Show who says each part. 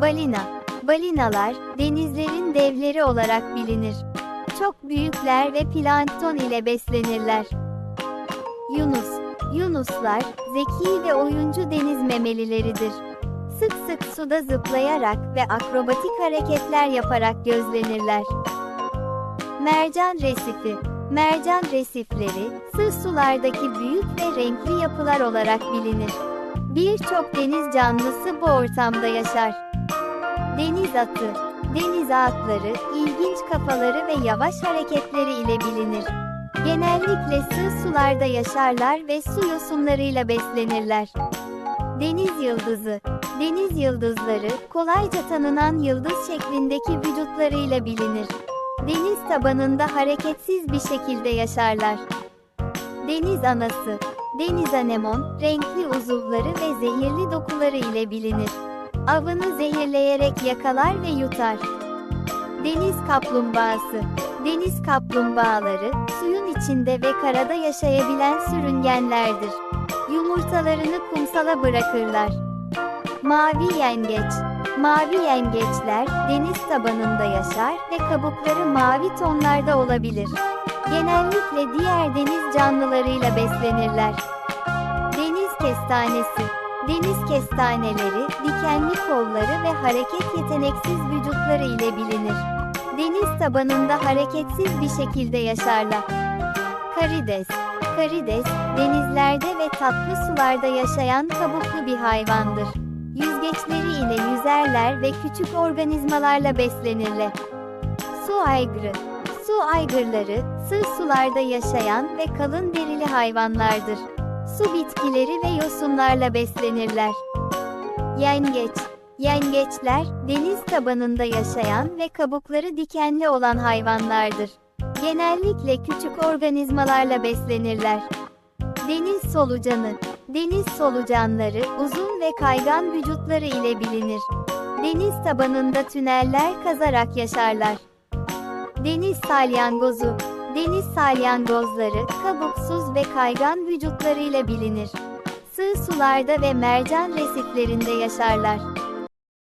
Speaker 1: Balina. Balinalar, denizlerin devleri olarak bilinir. Çok büyükler ve plankton ile beslenirler. Yunus. Yunuslar, zeki ve oyuncu deniz memelileridir. Sık sık suda zıplayarak ve akrobatik hareketler yaparak gözlenirler. Mercan resifi. Mercan resifleri, sığ sulardaki büyük ve renkli yapılar olarak bilinir. Birçok deniz canlısı bu ortamda yaşar. Deniz atı. Deniz atları, ilginç kafaları ve yavaş hareketleri ile bilinir. Genellikle sığ sularda yaşarlar ve su yosunlarıyla beslenirler. Deniz yıldızı. Deniz yıldızları, kolayca tanınan yıldız şeklindeki vücutlarıyla bilinir. Deniz tabanında hareketsiz bir şekilde yaşarlar. Deniz anası. Deniz anemon, renkli uzuvları ve zehirli dokuları ile bilinir. Avını zehirleyerek yakalar ve yutar. Deniz kaplumbağası. Deniz kaplumbağaları, suyun içinde ve karada yaşayabilen sürüngenlerdir. Yumurtalarını kumsala bırakırlar. Mavi yengeç. Mavi yengeçler, deniz tabanında yaşar ve kabukları mavi tonlarda olabilir. Genellikle diğer deniz canlılarıyla beslenirler. Deniz kestanesi. Deniz kestaneleri, dikenli kolları ve hareket yeteneksiz vücutları ile bilinir. Deniz tabanında hareketsiz bir şekilde yaşarlar. Karides. Karides, denizlerde ve tatlı sularda yaşayan kabuklu bir hayvandır. Yüzgeçleri ile yüzerler ve küçük organizmalarla beslenirler. Su aygırı. Su aygırları, sığ sularda yaşayan ve kalın derili hayvanlardır. Su bitkileri ve yosunlarla beslenirler. Yengeç. Yengeçler, deniz tabanında yaşayan ve kabukları dikenli olan hayvanlardır. Genellikle küçük organizmalarla beslenirler. Deniz solucanı. Deniz solucanları, uzun ve kaygan vücutları ile bilinir. Deniz tabanında tüneller kazarak yaşarlar. Deniz salyangozu. Deniz salyangozları, kabuksuz ve kaygan vücutlarıyla bilinir. Sığ sularda ve mercan resiflerinde yaşarlar.